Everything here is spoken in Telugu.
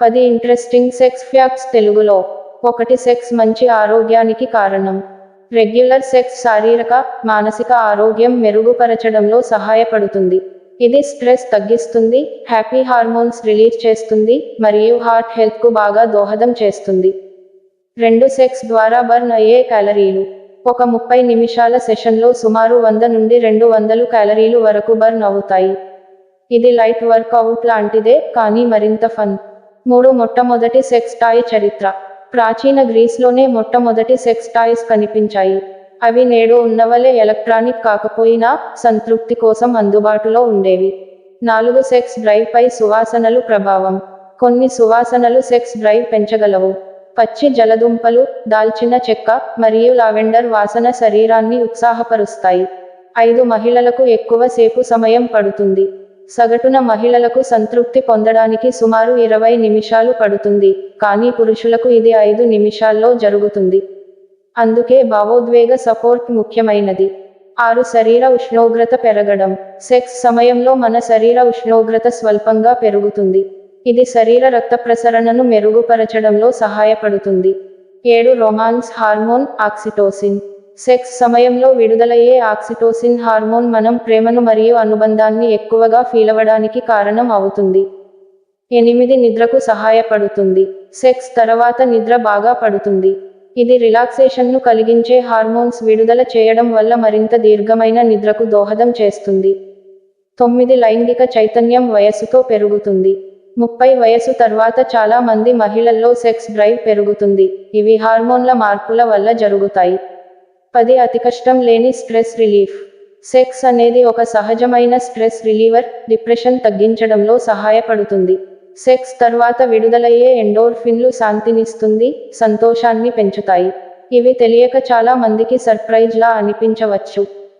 పది ఇంట్రెస్టింగ్ సెక్స్ ఫ్యాక్ట్స్ తెలుగులో. ఒకటి సెక్స్ మంచి ఆరోగ్యానికి కారణం. రెగ్యులర్ సెక్స్ శారీరక మానసిక ఆరోగ్యం మెరుగుపరచడంలో సహాయపడుతుంది. ఇది స్ట్రెస్ తగ్గిస్తుంది హ్యాపీ హార్మోన్స్ రిలీజ్ చేస్తుంది మరియు హార్ట్ హెల్త్కు బాగా దోహదం చేస్తుంది. రెండు సెక్స్ ద్వారా బర్న్ అయ్యే క్యాలరీలు ఒక ముప్పై నిమిషాల సెషన్లో సుమారు వంద నుండి రెండు వందలు క్యాలరీలు వరకు బర్న్ అవుతాయి. ఇది లైట్ వర్కౌట్ లాంటిదే కానీ మరింత ఫన్ మూడు మొట్టమొదటి సెక్స్ టాయ్ చరిత్ర. ప్రాచీన గ్రీస్లోనే మొట్టమొదటి సెక్స్ టాయ్స్ కనిపించాయి. అవి నేడు ఉన్నవలే ఎలక్ట్రానిక్ కాకపోయినా సంతృప్తి కోసం అందుబాటులో ఉండేవి. నాలుగు సెక్స్ డ్రైవ్ పై సువాసనలు ప్రభావం. కొన్ని సువాసనలు సెక్స్ డ్రైవ్ పెంచగలవు. పచ్చి జలదుంపలు దాల్చిన చెక్క మరియు లావెండర్ వాసన శరీరాన్ని ఉత్సాహపరుస్తాయి. ఐదు మహిళలకు ఎక్కువ సేపు సమయం పడుతుంది. సగటున మహిళలకు సంతృప్తి పొందడానికి సుమారు ఇరవై నిమిషాలు పడుతుంది కానీ పురుషులకు ఇది ఐదు నిమిషాల్లో జరుగుతుంది. అందుకే భావోద్వేగ సపోర్ట్ ముఖ్యమైనది. ఆరు శరీర ఉష్ణోగ్రత పెరగడం. సెక్స్ సమయంలో మన శరీర ఉష్ణోగ్రత స్వల్పంగా పెరుగుతుంది. ఇది శరీర రక్త ప్రసరణను మెరుగుపరచడంలో సహాయపడుతుంది. ఏడు రొమాన్స్ హార్మోన్ ఆక్సిటోసిన్. సెక్స్ సమయంలో విడుదలయ్యే ఆక్సిటోసిన్ హార్మోన్ మనం ప్రేమను మరియు అనుబంధాన్ని ఎక్కువగా ఫీలవడానికి కారణం అవుతుంది. ఎనిమిది నిద్రకు సహాయపడుతుంది. సెక్స్ తర్వాత నిద్ర బాగా పడుతుంది. ఇది రిలాక్సేషన్ను కలిగించే హార్మోన్స్ విడుదల చేయడం వల్ల మరింత దీర్ఘమైన నిద్రకు దోహదం చేస్తుంది. తొమ్మిది లైంగిక చైతన్యం వయస్సుతో పెరుగుతుంది. ముప్పై వయసు తర్వాత చాలా మంది మహిళల్లో సెక్స్ డ్రైవ్ పెరుగుతుంది. ఇవి హార్మోన్ల మార్పుల వల్ల జరుగుతాయి. పది అతి కష్టం లేని స్ట్రెస్ రిలీఫ్. సెక్స్ అనేది ఒక సహజమైన స్ట్రెస్ రిలీవర్ డిప్రెషన్ తగ్గించడంలో సహాయపడుతుంది. సెక్స్ తర్వాత విడుదలయ్యే ఎండోర్ఫిన్లు శాంతినిస్తుంది సంతోషాన్ని పెంచుతాయి. ఇవి తెలియక చాలా మందికి సర్ప్రైజ్లా అనిపించవచ్చు.